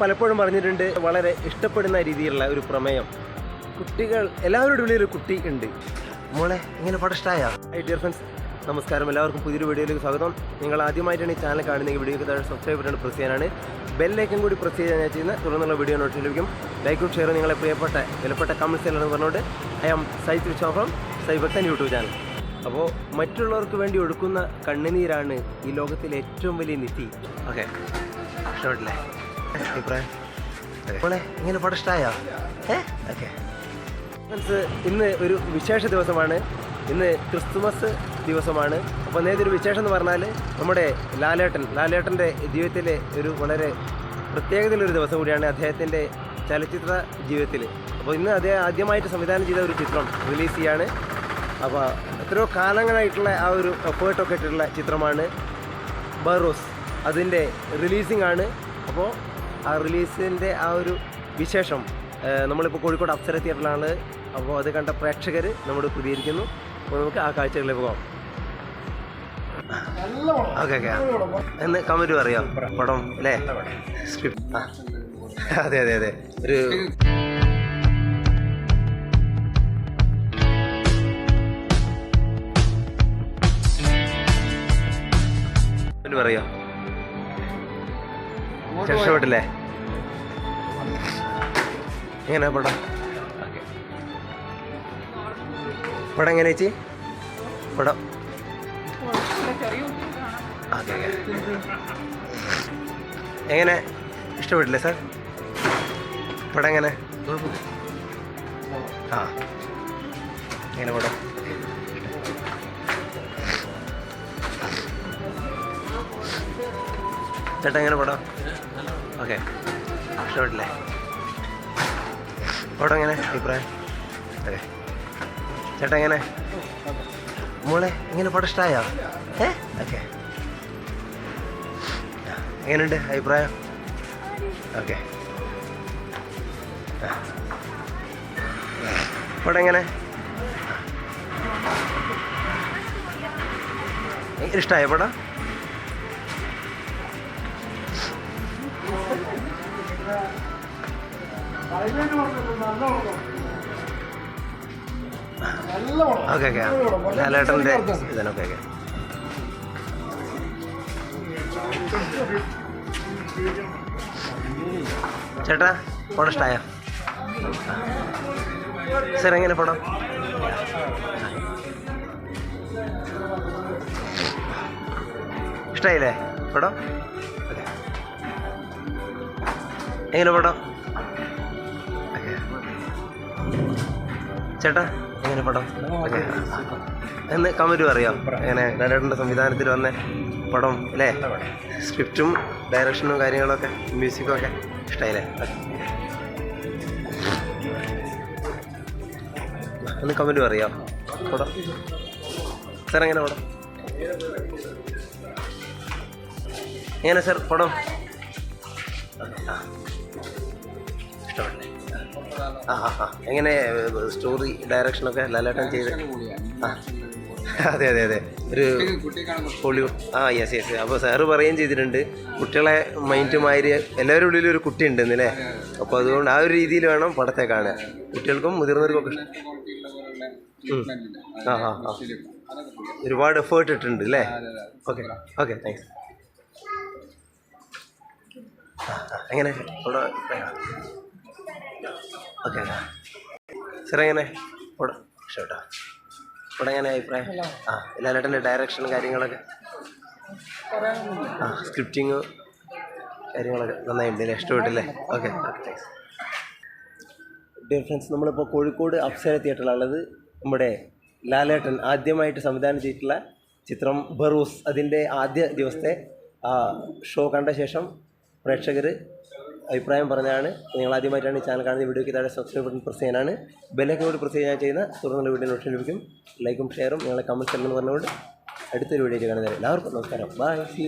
പലപ്പോഴും പറഞ്ഞിട്ടുണ്ട് വളരെ ഇഷ്ടപ്പെടുന്ന രീതിയിലുള്ള ഒരു പ്രമേയം. കുട്ടികൾ എല്ലാവരുടെ ഉള്ളിൽ ഒരു കുട്ടി ഉണ്ട്. മോളെ ഇങ്ങനെ പടം ഇഷ്ടമായ ഹൈ ഡിയർ ഫ്രണ്ട്സ് നമസ്കാരം. എല്ലാവർക്കും പുതിയൊരു വീഡിയോയിലേക്ക് സ്വാഗതം. നിങ്ങൾ ആദ്യമായിട്ടാണ് ഈ ചാനൽ കാണുന്നെങ്കിൽ വീഡിയോക്ക് താഴെ സബ്സ്ക്രൈബ് ബട്ടൺ പ്രസ് ചെയ്യാനാണ്. ബെല്ലൈക്കൻ കൂടി പ്രസ് ചെയ്യാൻ ഞാൻ ചെയ്യുന്ന തുടർന്നുള്ള വീഡിയോ നോട്ടിഫിക്കേഷൻ ലഭിക്കും. ലൈക്കും ഷെയറും നിങ്ങളെ പ്രിയപ്പെട്ട വിലപ്പെട്ട കമൻസ് എല്ലാം പറഞ്ഞുകൊണ്ട് ഐ ആം സൈത്ത് സൈബർ സൈബക്തൻ യൂട്യൂബ് ചാനൽ അപ്പോൾ മറ്റുള്ളവർക്ക് വേണ്ടി ഒഴുക്കുന്ന കണ്ണുനീരാണ് ഈ ലോകത്തിലെ ഏറ്റവും വലിയ നിധി. ഓക്കെ ഇഷ്ടപ്പെട്ടില്ലേ ഫ്രണ്ട്സ് ഇന്ന് ഒരു വിശേഷ ദിവസമാണ്. ഇന്ന് ക്രിസ്തുമസ് ദിവസമാണ്. അപ്പോൾ നേതൊരു വിശേഷം എന്ന് പറഞ്ഞാൽ നമ്മുടെ ലാലേട്ടൻ ലാലേട്ടന്റെ ജീവിതത്തിലെ ഒരു വളരെ പ്രത്യേകതയിലൊരു ദിവസം കൂടിയാണ് അദ്ദേഹത്തിന്റെ ചലച്ചിത്ര ജീവിതത്തിൽ അപ്പോൾ ഇന്ന് അദ്ദേഹം ആദ്യമായിട്ട് സംവിധാനം ചെയ്ത ഒരു ചിത്രം റിലീസ് ചെയ്യാണ്. അപ്പോൾ എത്രയോ കാലങ്ങളായിട്ടുള്ള ആ ഒരു എഫേർട്ടൊക്കെ ഇട്ടിട്ടുള്ള ചിത്രമാണ്. ബറോസ് അതിന്റെ റിലീസിംഗ് ആണ്. അപ്പോൾ ആ റിലീസിന്റെ ആ ഒരു വിശേഷം നമ്മളിപ്പോൾ കോഴിക്കോട് അപ്സര തിയേറ്ററിലാണ്. അപ്പോൾ അത് കണ്ട പ്രേക്ഷകർ നമ്മോട് പ്രതികരിക്കുന്നു. അപ്പോൾ നമുക്ക് ആ കാഴ്ചകളിലേക്ക് പോകാം. Okay okay. എന്ന് കമന്റ് പറയാം. പടം അല്ലേ? സ്ക്രിപ്റ്റ്. അതെ അതെ അതെ. ഒരു പറയാം. രക്ഷപ്പെട്ടില്ലേ എങ്ങനെയാ പടം. പടം എങ്ങനെ ചേച്ചി? പടം. എങ്ങനെ? ഇഷ്ടപ്പെട്ടില്ലേ സാർ? പടം എങ്ങനെ? ആ. എങ്ങനെ പടം? ചേട്ടാ എങ്ങനെ പടം? ഓക്കെ. ഇഷ്ടപ്പെട്ടില്ലേ പടം എങ്ങനെ അഭിപ്രായം? ഓക്കെ. ചേട്ടാ എങ്ങനെ? മോളെ ഇങ്ങനെ പടം ഇഷ്ടമായോ ഏ? ഓക്കെ. എങ്ങനെയുണ്ട് അഭിപ്രായം? ഓക്കെ. പടം എങ്ങനെ? ഇഷ്ടമായ പടം ഇതാണ് ചേട്ടാ പടം ഇഷ്ടമായോ സാർ എങ്ങനെ പടം ഇഷ്ടമായില്ലേ പടം എങ്ങനെ പടം? ചേട്ടാ എങ്ങനെ പടം? എന്ന് കമന്റ് പറയാം എങ്ങനെ ലാലേട്ടന്റെ സംവിധാനത്തിൽ വന്ന പടം അല്ലേ? സ്ക്രിപ്റ്റും ഡയറക്ഷനും കാര്യങ്ങളൊക്കെ മ്യൂസിക്കും ഒക്കെ ഇഷ്ടമായില്ലേ ഒന്ന് കമന്റ് പറയാം പടം. സാർ എങ്ങനെ പടം? എങ്ങനെ സാർ പടം? ആ എങ്ങനെ സ്റ്റോറി ഡയറക്ഷൻ ഒക്കെ ലാലേട്ടൻ ചെയ്ത്? അതെ അതെ അതെ. ഒരു ഹോളിവുഡ് ആ യെസ് യെസ് അപ്പോൾ സാറ് പറയുകയും ചെയ്തിട്ടുണ്ട്. കുട്ടികളെ മൈൻഡ് മാതിരി എല്ലാവരുടെ ഉള്ളിലും ഒരു കുട്ടി ഉണ്ട് അല്ലേ? അപ്പോൾ അതുകൊണ്ട് ആ ഒരു രീതിയിൽ വേണം പടത്തെ കാണുക. കുട്ടികൾക്കും മുതിർന്നവർക്കും ഒക്കെ. ആ ആ ആ. ഒരുപാട് എഫേർട്ട് ഇട്ടിട്ടുണ്ട് അല്ലേ? ഓക്കെ ഓക്കെ താങ്ക്സ് എങ്ങനെ? അവിടെ ഓക്കെ സാർ എങ്ങനെ ഇവിടെ ഇഷ്ടപ്പെട്ടോ? ഇവിടെ എങ്ങനെ അഭിപ്രായം ആ ലാലേട്ടന്റെ ഡയറക്ഷനും കാര്യങ്ങളൊക്കെ? ആ സ്ക്രിപ്റ്റിങ് കാര്യങ്ങളൊക്കെ നന്നായിട്ടുണ്ട് അല്ലേ ഇഷ്ടപ്പെട്ടില്ലേ? ഓക്കെ താങ്ക്സ് ഡിയർ ഫ്രണ്ട്സ് നമ്മളിപ്പോൾ കോഴിക്കോട് അപ്സര തിയേറ്ററിലുള്ളത് നമ്മുടെ ലാലേട്ടൻ ആദ്യമായിട്ട് സംവിധാനം ചെയ്തിട്ടുള്ള ചിത്രം ബറൂസ് അതിന്റെ ആദ്യ ദിവസത്തെ ഷോ കണ്ട ശേഷം പ്രേക്ഷകർ അഭിപ്രായം പറഞ്ഞാണ് നിങ്ങൾ ആദ്യമായിട്ടാണ് ഈ ചാനൽ കാണുന്നത്. വീഡിയോയ്ക്ക് താഴെ സബ്സ്ക്രൈബ് ബട്ടൺ പ്രസ് ചെയ്യാനാണ്. ബെല്ലൊക്കെ കൂടി പ്രസ് ചെയ്യാൻ ചെയ്യുന്ന തുടർന്നുള്ള വീഡിയോ നോട്ടിഫിക്കേഷൻ ലഭിക്കും. ലൈക്കും ഷെയറും നിങ്ങളെ കമന്റ് എല്ലാം പറഞ്ഞുകൊണ്ട് അടുത്തൊരു വീഡിയോയിൽ കാണുന്നത് എല്ലാവർക്കും നമസ്കാരം. Bye see